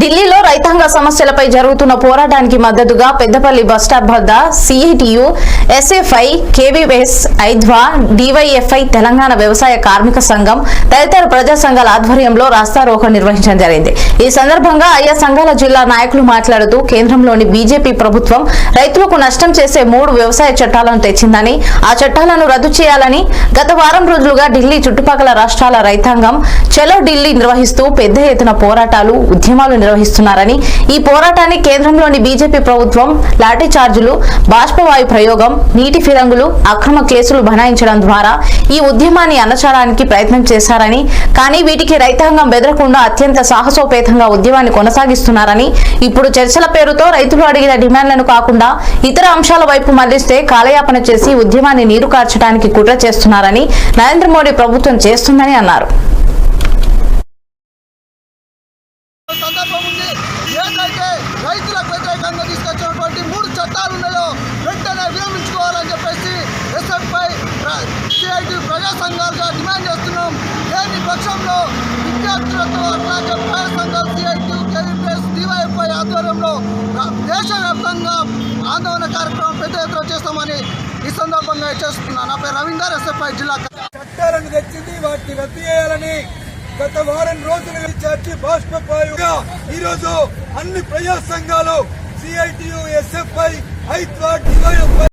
ఢిల్లీలో రైతాంగ సమస్యలపై జరుగుతున్న పోరాటానికి మద్దతుగా పెద్దపల్లి బస్టాప్ వద్ద సిఐటియు ఎస్ఎఫ్ఐ కేవీఎస్ ఐద్వా డివైఎఫ్ఐ తెలంగాణ వ్యవసాయ కార్మిక సంఘం తదితర ప్రజా సంఘాల ఆధ్వర్యంలో రాస్తారోకో నిర్వహించడం జరిగింది. ఈ సందర్భంగా ఆయా సంఘాల జిల్లా నాయకులు మాట్లాడుతూ కేంద్రంలోని బీజేపీ ప్రభుత్వం రైతులకు నష్టం చేసే మూడు వ్యవసాయ చట్టాలను తెచ్చిందని ఆ చట్టాలను రద్దు చేయాలని గత వారం రోజులుగా ఢిల్లీ చుట్టుపక్కల రాష్ట్రాల రైతాంగం చలో ఢిల్లీ నిర్వహిస్తూ పెద్ద ఎత్తున పోరాటాలు ఉద్యమాలు నిర్వహిస్తున్నారని. ఈ పోరాటాన్ని కేంద్రంలోని బీజేపీ ప్రభుత్వం లాఠీ చార్జీలు బాష్పవాయు ప్రయోగం నీటి ఫిరంగులు అక్రమ కేసులు బనాయించడం ద్వారా ఈ ఉద్యమాన్ని అణచడానికి ప్రయత్నం చేశారని. కానీ వీటికి రైతాంగం బెదరకుండా అత్యంత సాహసోపేతంగా ఉద్యమాన్ని కొనసాగిస్తున్నారని. ఇప్పుడు చర్చల పేరుతో రైతులు అడిగిన డిమాండ్లను కాకుండా ఇతర అంశాల వైపు మళ్ళిస్తే కాలయాపన చేసి ఉద్యమాన్ని నీరు కార్చడానికి కుట్ర చేస్తున్నారని నరేంద్ర మోడీ ప్రభుత్వం చేస్తుందని అన్నారు. సందర్భం ఉంది. ఏదైతే రైతులకు వ్యతిరేకంగా తీసుకొచ్చినటువంటి మూడు చట్టాలు ఉన్నాయో వెంటనే విరమించుకోవాలని చెప్పేసి ఎస్ఎఫ్ఐ సిఐటి ప్రజా సంఘాలుగా డిమాండ్ చేస్తున్నాం. లేని పక్షంలో విద్యార్థులతో అట్లాగే ప్రజా సంఘాలు సిఐటి కేవీపీఎస్ డివైఎఫ్ఐ ఆధ్వర్యంలో దేశవ్యాప్తంగా ఆందోళన కార్యక్రమం పెద్ద ఎత్తున చేస్తామని ఈ సందర్భంగా చేస్తున్నాను నా పేరు రవీందర్ ఎస్ఎఫ్ఐ జిల్లా చట్టాలను తెచ్చింది వాటిని రద్దు చేయాలని గత వారం రోజులు చర్చి బాష్పాయుగా ఈ రోజు అన్ని ప్రజా సంఘాలు సిఐటియు ఎస్ఎఫ్ఐ ఐత్వా డివైఎఫ్ఐ